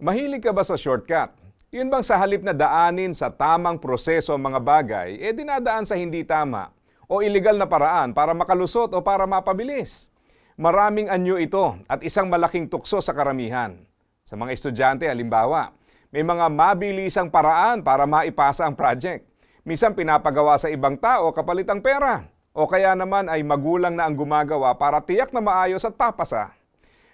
Mahilig ka ba sa shortcut? Yun bang sa halip na daanin sa tamang proseso ang mga bagay, eh dinadaan sa hindi tama o iligal na paraan para makalusot o para mapabilis? Maraming anyo ito at isang malaking tukso sa karamihan. Sa mga estudyante, halimbawa, may mga mabilisang paraan para maipasa ang project. Minsan pinapagawa sa ibang tao kapalit ang pera. O kaya naman ay magulang na ang gumagawa para tiyak na maayos at papasa.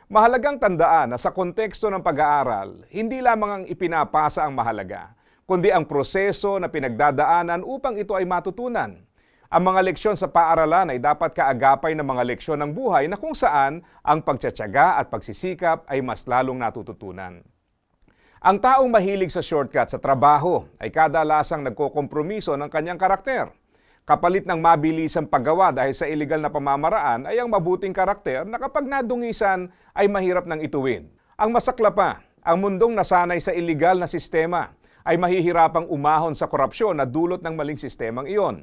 Mahalagang tandaan na sa konteksto ng pag-aaral, hindi lamang ang ipinapasa ang mahalaga, kundi ang proseso na pinagdadaanan upang ito ay matutunan. Ang mga leksyon sa paaralan ay dapat kaagapay ng mga leksyon ng buhay na kung saan ang pagtsatsaga at pagsisikap ay mas lalong natututunan. Ang taong mahilig sa shortcut sa trabaho ay kadalasang nagkokompromiso ng kanyang karakter. Kapalit ng mabilisang paggawa dahil sa iligal na pamamaraan ay ang mabuting karakter na kapag nadungisan ay mahirap nang ituwid. Ang masakla pa, ang mundong nasanay sa iligal na sistema ay mahihirapang umahon sa korupsyon na dulot ng maling sistemang iyon.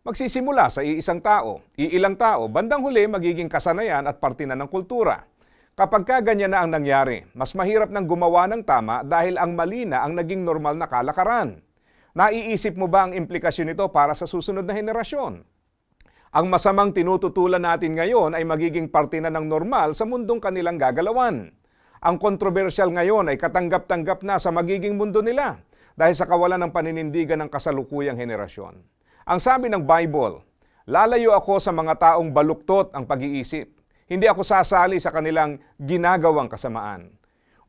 Magsisimula sa iisang tao, iilang tao, bandang huli magiging kasanayan at parte na ng kultura. Kapag ka ganyan na ang nangyari, mas mahirap nang gumawa ng tama dahil ang mali na ang naging normal na kalakaran. Naiisip mo ba ang implikasyon nito para sa susunod na henerasyon? Ang masamang tinututulan natin ngayon ay magiging parte na ng normal sa mundong kanilang gagalawan. Ang kontrobersyal ngayon ay katanggap-tanggap na sa magiging mundo nila dahil sa kawalan ng paninindigan ng kasalukuyang henerasyon. Ang sabi ng Bible, lalayo ako sa mga taong baluktot ang pag-iisip. Hindi ako sasali sa kanilang ginagawang kasamaan.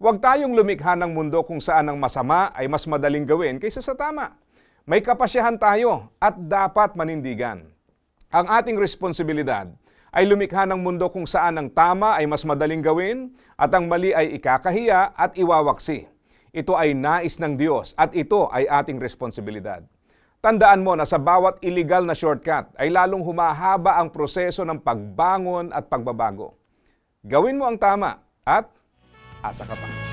Huwag tayong lumikha ng mundo kung saan ang masama ay mas madaling gawin kaysa sa tama. May kapasyahan tayo at dapat manindigan. Ang ating responsibilidad ay lumikha ng mundo kung saan ang tama ay mas madaling gawin at ang mali ay ikakahiya at iwawaksi. Ito ay nais ng Diyos at ito ay ating responsibilidad. Tandaan mo na sa bawat illegal na shortcut ay lalong humahaba ang proseso ng pagbangon at pagbabago. Gawin mo ang tama at asa ka pa.